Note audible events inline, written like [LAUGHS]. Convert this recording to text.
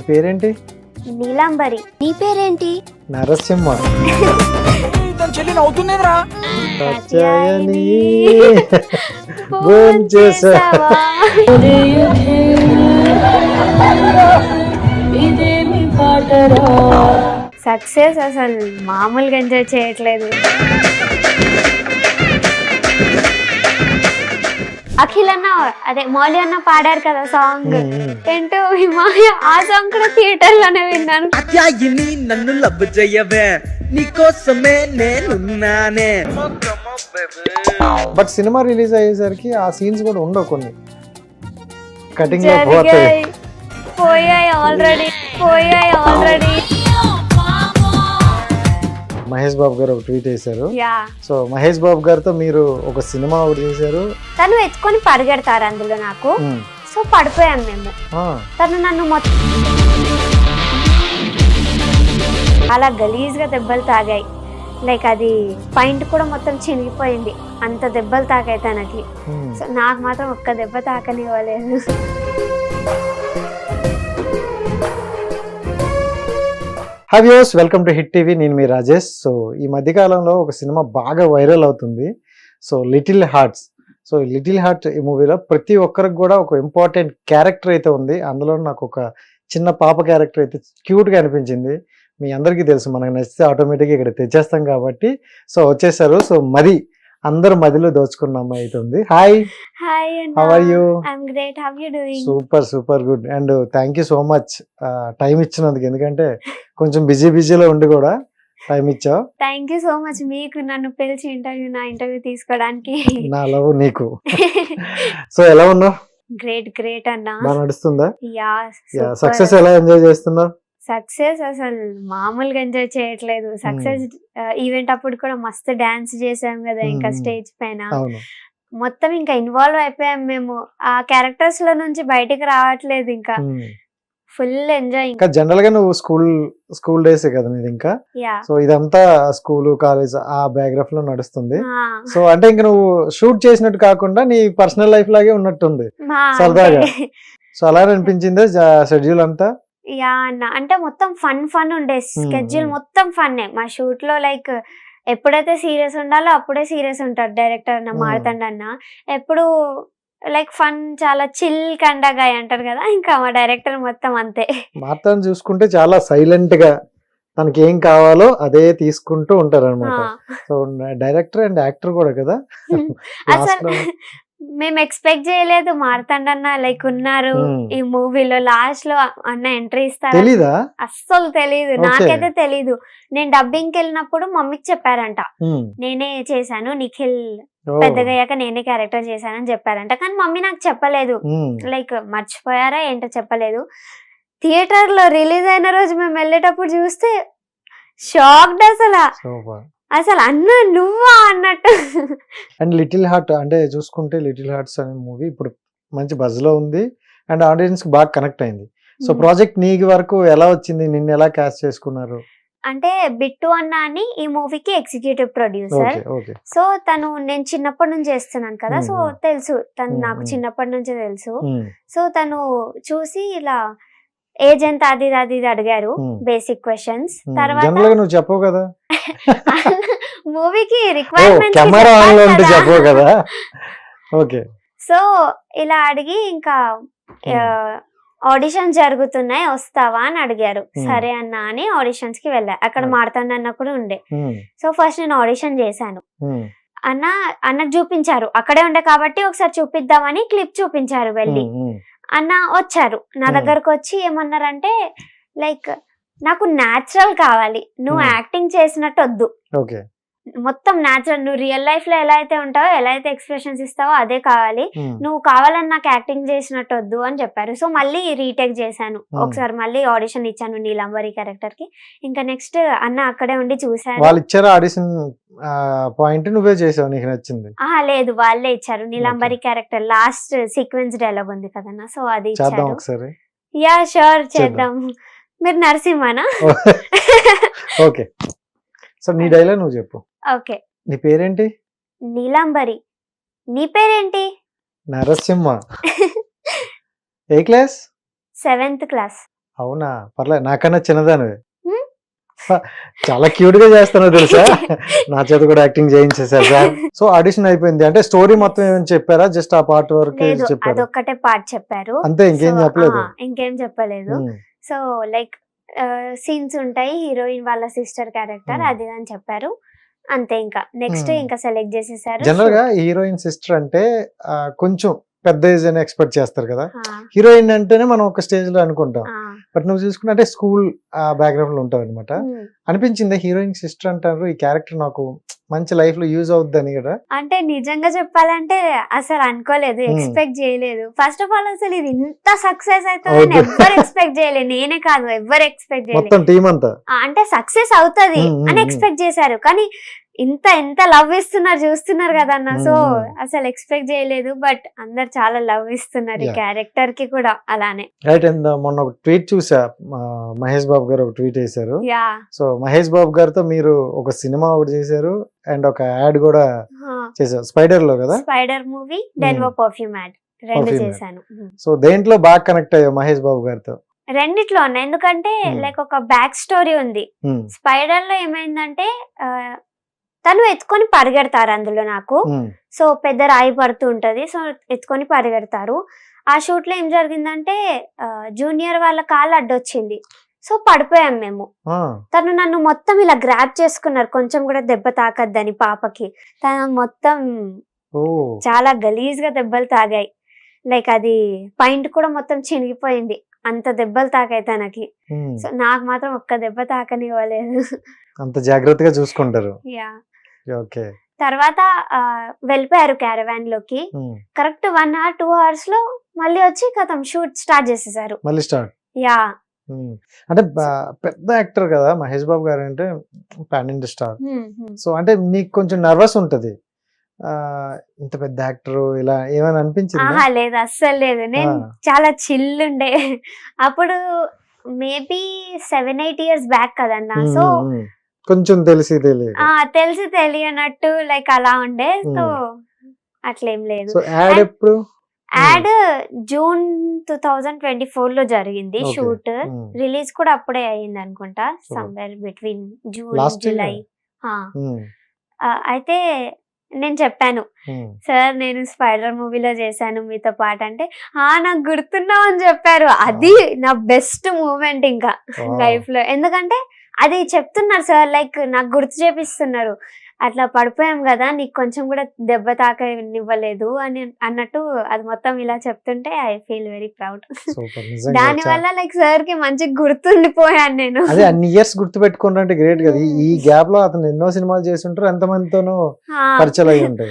నీ పేరేంటి? నీలాంబరి. నీ పేరేంటి? నరసింహ. తన చెల్లి [LAUGHS] భోంచేసావా? సక్సెస్ అసలు. మామూలుగా ఎంజాయ్ చేయట్లేదు. అఖిల్ అన్న అదే మౌలి అన్న పాడారు కదా సాంగ్. ఏంటో ఈ మాయ ఆ సాంగ్ కూడా థియేటర్లోనే విన్నాను. అత్యాయిని నన్ను లవ్ చేయవే నీకోసమే నేనున్నానే. బట్ సినిమా రిలీజ్ అయ్యేసరికి ఆ సీన్స్ కూడా ఉండవు కొన్ని. కటింగ్ పోయాయి ఆల్రెడీ పోయాయి ఆల్రెడీ. మహేష్ బాబు గారు ఒక ట్వీట్ చేశారు యా. సో మహేష్ బాబు గారితో మీరు ఒక సినిమా ఒకటి చేశారు. తను ఎత్తుకొని పరిగెడతారు అందులో నాకు. ఉమ్, సో పడిపోయాం మేము. ఆ, తను నన్ను మొత్తం అలా గలీజ్గా దెబ్బలు తాగాయి. లైక్ అది పైంట్ కూడా మొత్తం చినిగిపోయింది. అంత దెబ్బలు తాకాయి తనకి. ఉమ్. సో నాకు మాత్రం ఒక్క దెబ్బ తాకనివ్వలేదు. Hi views welcome to Hit TV నేను మీ రాజేష్. సో ఈ మధ్యకాలంలో ఒక సినిమా బాగా వైరల్ అవుతుంది. So little hearts so little heart ఈ మూవీలో ప్రతి ఒక్కరికి కూడా ఒక ఇంపార్టెంట్ క్యారెక్టర్ అయితే ఉంది. అందులో నాకు ఒక చిన్న పాప క్యారెక్టర్ అయితే క్యూట్గా అనిపించింది. మీ అందరికీ తెలుసు మనకు నచ్చితే ఆటోమేటిక్గా ఇక్కడ తెచ్చేస్తాం కాబట్టి. సో వచ్చేసారు. సో మరి అందరు మదిలో దోచుకున్న అమ్మాయి అయితే ఉంది. Hi hi how are you great how you doing super super good and thank you so much time ఇచ్చినందుకు. ఎందుకంటే కొంచెం బిజీ బిజీలో ఉండి కూడా టైం ఇచ్చావు. థ్యాంక్ యూ సో మచ్ మీకు నన్ను పిలిచి ఇంటర్వ్యూ నా ఇంటర్వ్యూ తీసుకోవడానికి. నా లవ్ నీకు. [LAUGHS] సో ఎలా ఉన్నావు? గ్రేట్ గ్రేట్ అన్న బాగా నడుస్తుందా? యా సక్సెస్ ఎలా ఎంజాయ్ చేస్తున్నావు? సక్సెస్ అసలు మామూలుగా ఎంజాయ్ చేయట్లేదు. సక్సెస్ ఈవెంట్ అప్పుడు కూడా మస్తు డాన్స్ చేసాం కదా ఇంకా. స్టేజ్ పైన. మొత్తం ఇంకా ఇన్వాల్వ్ అయిపోయాం మేము. ఆ క్యారెక్టర్స్లో నుంచి బయటికి రావట్లేదు ఇంకా. ఫుల్ ఎంజాయ్ ఇంకా. జనరల్గా నువ్వు స్కూల్ స్కూల్ డేస్ కదా నీది ఇంకా? సో ఇదంతా స్కూల్ కాలేజ్ ఆ బ్యాక్గ్రౌండ్లో నడుస్తుంది. సో అంటే ఇంకా నువ్వు షూట్ చేసినట్టు కాకుండా నీ పర్సనల్ లైఫ్ లాగే ఉన్నట్టుంది. సరదాగా. సో అలా అనిపించిందే షెడ్యూల్ అంతా? యా అన్న. అంటే మొత్తం ఫన్ ఫన్ ఉండే స్కెడ్యూల్ hmm. మొత్తం ఫన్నే. మా షూట్లో లైక్ ఎప్పుడైతే సీరియస్ ఉండాలో అప్పుడే సీరియస్ ఉంటాడు డైరెక్టర్ అన్న Hmm. మారుతండ అన్న. ఎప్పుడు లైక్ ఫన్ చాలా చిల్ కండగా అంటారు కదా ఇంకా మా డైరెక్టర్ మొత్తం అంతే. మార్తాను చూసుకుంటే చాలా సైలెంట్గా తనకి ఏం కావాలో అదే తీసుకుంటూ ఉంటారు అనమాట సో డైరెక్టర్ అండ్ యాక్టర్ కూడా కదా. [LAUGHS] అసలు మేము ఎక్స్పెక్ట్ చేయలేదు. మార్తండన్న లైక్ ఉన్నారు. Hmm. ఈ మూవీలో లాస్ట్లో అన్న ఎంట్రీ ఇస్తారు తెలీదా? అస్సలు తెలియదు Okay. నాకైతే తెలీదు. నేను డబ్బింగ్ వెళ్ళినప్పుడు మమ్మీకి చెప్పారంట. ఉమ్. నేనే చేశాను నిఖిల్ ఓ. పెద్దగా అయ్యాక నేనే క్యారెక్టర్ చేశానని చెప్పారంట. కానీ మమ్మీ నాకు చెప్పలేదు. లైక్ మర్చిపోయారా ఏంటో చెప్పలేదు. థియేటర్లో రిలీజ్ అయిన రోజు మేము వెళ్ళేటప్పుడు చూస్తే షాక్డ్ అసలు. అసలు అన్న నువ్వా అన్నట్టు. అండ్ లిటిల్ హార్ట్ అంటే చూసుకుంటే లిటిల్ హార్ట్స్ అనే మూవీ ఇప్పుడు మంచి బజ్లో ఉంది అండ్ ఆడియన్స్కి బాగా కనెక్ట్ అయింది సో ప్రాజెక్ట్ నీకు వరకు ఎలా వచ్చింది నిన్ను ఎలా క్యాస్ట్ చేసుకున్నారు అంటే బిట్టు అన్న అని ఈ మూవీకి ఎగ్జిక్యూటివ్ ప్రొడ్యూసర్ సో తను నేను చిన్నప్పటి నుంచి చేస్తున్నాను కదా సో. తెలుసు తను నాకు. చిన్నప్పటి నుంచే తెలుసు. సో తను చూసి ఇలా ఏజ్ ఎంత అది అది అడిగారు. Basic questions. తర్వాత నువ్వు చెప్పవు కదా [LAUGHS] మూవీకి రిక్వైర్మెంట్ కెమెరా ఆన్లో ఉంటే చెప్పవు కదా. ఓకే. సో ఇలా అడిగి ఇంకా ఆడిషన్ జరుగుతున్నాయి వస్తావా అని అడిగారు. సరే అన్న అని ఆడిషన్స్కి వెళ్ళా. అక్కడ అన్న కూడా ఉండే. సో ఫస్ట్ నేను ఆడిషన్ చేశాను. అన్న అన్నకు చూపించారు. అక్కడే ఉండే కాబట్టి ఒకసారి చూపిద్దామని క్లిప్ చూపించారు వెళ్ళి. అన్న వచ్చారు. నా. దగ్గరకు వచ్చి ఏమన్నారంటే లైక్ నాకు న్యాచురల్ కావాలి. నువ్వు. యాక్టింగ్ చేసినట్టు వద్దు. మొత్తం న్యాచురల్ నువ్వు రియల్ లైఫ్లో ఎలా అయితే ఉంటావో ఎలా అయితే ఎక్స్ప్రెషన్స్ ఇస్తావో అదే కావాలి. ఉమ్. నువ్వు కావాలని నాకు యాక్టింగ్ చేసినట్టు వద్దు అని చెప్పారు. సో మళ్ళీ రీటేక్ చేశాను. Hmm. ఒకసారి మళ్ళీ ఆడిషన్ ఇచ్చాను నీలంబరి క్యారెక్టర్కి. ఇంకా నెక్స్ట్ అన్న అక్కడే ఉండి చూశారు. వాళ్ళు ఇచ్చారు ఆడిషన్ పాయింట్ నువ్వే చేసావు నీకు నచ్చింది. లేదు వాళ్ళే ఇచ్చారు. Neelambari character last sequence dialogue ఉంది కదన్నా సో అది చేద్దాం ఇచ్చారు. ఒకసారి. యా షూర్ చేద్దాం. మీరు నరసింహనా? [LAUGHS] ఓకే సో నీ [LAUGHS] డైలాగ్ నువ్వు చెప్పు. ఓకే. నీ పేరేంటి? నీలాంబరి. నీ పేరేంటి? నరసింహ. [LAUGHS] ఏ క్లాస్? Seventh class. అవునా? పర్లేదు నాకన్నా చిన్నదానివి. హ్మ్? చాలా క్యూట్గా చేస్తున్నావు తెలుసా? [LAUGHS] నా చేత కూడా యాక్టింగ్ చేయించేసారు సార్. సో ఆడిషన్ అయిపోయింది. అంటే స్టోరీ మొత్తం ఏమైనా చెప్పారా? జస్ట్ ఆ పార్ట్ వరకు లేదు చెప్పారు. అదొక్కటే పార్ట్ చెప్పారు. అంతే ఇంకేం So, చెప్పలేదు. ఆ, ఇంకేం చెప్పలేదు. ఉమ్, సో లైక్ సీన్స్ ఉంటాయి హీరోయిన్ వాళ్ళ సిస్టర్ క్యారెక్టర్ Hmm. అది అని చెప్పారు. అంతే ఇంకా. Next Hmm. ఇంకా సెలెక్ట్ చేసేసారు. జనరల్గా హీరోయిన్ సిస్టర్ అంటే కొంచెం పెద్ద ఏజ్ అని ఎక్స్పెక్ట్ చేస్తారు కదా. హీరోయిన్ అంటేనే మనం ఒక స్టేజ్లో అనుకుంటాం. బట్ నువ్వు చూసుకుంటే అంటే స్కూల్ బ్యాక్గ్రౌండ్లో ఉంటావు అనమాట ఉమ్. అనిపించింది హీరోయిన్ సిస్టర్ అంటారు ఈ క్యారెక్టర్ నాకు మంచి లైఫ్లో యూజ్ అవుద్దని కదా? అంటే నిజంగా చెప్పాలంటే అసలు అనుకోలేదు Hmm. ఎక్స్పెక్ట్ చేయలేదు. ఫస్ట్ ఆఫ్ ఆల్ అసలు ఇది ఇంత సక్సెస్ అవుతుందని అవును. ఎవ్వరు ఎక్స్పెక్ట్ చేయలేదు. నేనే కాదు ఎవ్వరు ఎక్స్పెక్ట్ చేయలేదు. మొత్తం టీం అంతా? ఆ, అంటే సక్సెస్ అవుతది Hmm, hmm, అని hmm. ఎక్స్పెక్ట్ చేశారు. కానీ ఇంత ఎంత లవ్ ఇస్తున్నారు చూస్తున్నారు కదా అన్న. సో. అసలు ఎక్స్పెక్ట్ చేయలేదు బట్ అందరు చాలా లవ్ ఇస్తున్నారు ఈ. క్యారెక్టర్కి కూడా అలానే. రైట్ అండ్ మొన్న ఒక ట్వీట్ చూసా మహేష్ బాబు గారు ఒక ట్వీట్ వేశారు. యా సో మహేష్ బాబు గారితో మీరు ఒక సినిమా ఒకటి చేశారు అండ్ ఒక యాడ్ కూడా చేశారు. స్పైడర్లో కదా spider movie Denver perfume ad రెండు. చేశాను. సో దేంట్లో బాగా కనెక్ట్ అయ్యావు మహేష్ బాబు గారితో? రెండిట్లో ఉన్నాయి ఎందుకంటే. లైక్ ఒక బ్యాక్ స్టోరీ ఉంది. స్పైడర్లో ఏమైందంటే తను ఎత్తుకొని పరిగెడతారు అందులో నాకు. సో పెద్ద రాయి పడుతూ ఉంటది. సో ఎత్తుకొని పరిగెడతారు. ఆ షూట్లో ఏం జరిగిందంటే జూనియర్ వాళ్ళ కాలు అడ్డొచ్చింది. సో పడిపోయాం మేము. తను నన్ను మొత్తం ఇలా గ్రాప్ చేసుకున్నారు. కొంచెం కూడా దెబ్బ తాకద్దని పాపకి. తను మొత్తం చాలా గలీజ్గా దెబ్బలు తాగాయి. లైక్ అది పాయింట్ కూడా మొత్తం చినిగిపోయింది. అంత దెబ్బలు తాకాయి తనకి. సో నాకు మాత్రం ఒక్క దెబ్బ తాకనివ్వలేదు. అంత జాగ్రత్తగా చూసుకుంటారు. యా తర్వాత వెళ్ళిపోయారు క్యారవాన్లోకి కరెక్ట్ వన్ అవర్ టూ అవర్స్లో మళ్ళీ వచ్చి కథం షూట్ స్టార్ట్ చేసేసారు. మళ్ళీ స్టార్ట్. యా. అంటే పెద్ద యాక్టర్ కదా మహేష్ బాబు గారు అంటే పాన్ ఇండియా స్టార్. సో అంటే నీకు కొంచెం నర్వస్ ఉంటది. ఆ, ఇంత పెద్ద యాక్టర్ ఇలా ఏమైనా అనిపించిందా? లేదు అస్సలు లేదు. నేను. చాలా చిల్ ఉండే. అప్పుడు maybe seven eight years back కదన్నా. సో. కొంచెం తెలిసి తెలియదు. ఆ తెలిసి తెలియనట్టు లైక్ అలా ఉండే. సో అట్లేం లేదు. సో యాడ్ ఎప్పుడు? Ad June two thousand twenty ఫోర్లో జరిగింది. షూట్. ఉమ్, రిలీజ్ కూడా అప్పుడే అయ్యింది అనుకుంటా సమ్వేర్ బిట్వీన్ జూన్? జూలై. అయితే నేను చెప్పాను. సార్ నేను స్పైడర్ మూవీలో చేశాను మీతో పాటు అంటే ఆ నాకు గుర్తున్నావు అని చెప్పారు. అది నా బెస్ట్ మూమెంట్ ఇంకా. లైఫ్లో ఎందుకంటే అది చెప్తున్నారు సార్ లైక్ నాకు గుర్తు చేపిస్తున్నారు. అట్లా పడిపోయాం కదా నీకు కొంచెం కూడా దెబ్బ తాకనివ్వలేదు అని అన్నట్టు అది మొత్తం ఇలా చెప్తుంటే ఐ ఫీల్ వెరీ ప్రౌడ్. దాని వల్ల లైక్ సార్కి మంచి గుర్తుండిపోయాను నేను. అదే అన్ని ఇయర్స్ గుర్తు పెట్టుకుంటే గ్రేట్ కదా. ఈ- గ్యాప్లో అతను ఎన్నో సినిమాలు చేసి ఉంటారు ఎంత మందితోనో ఆ, పరిచయం అయి ఉంటాయి.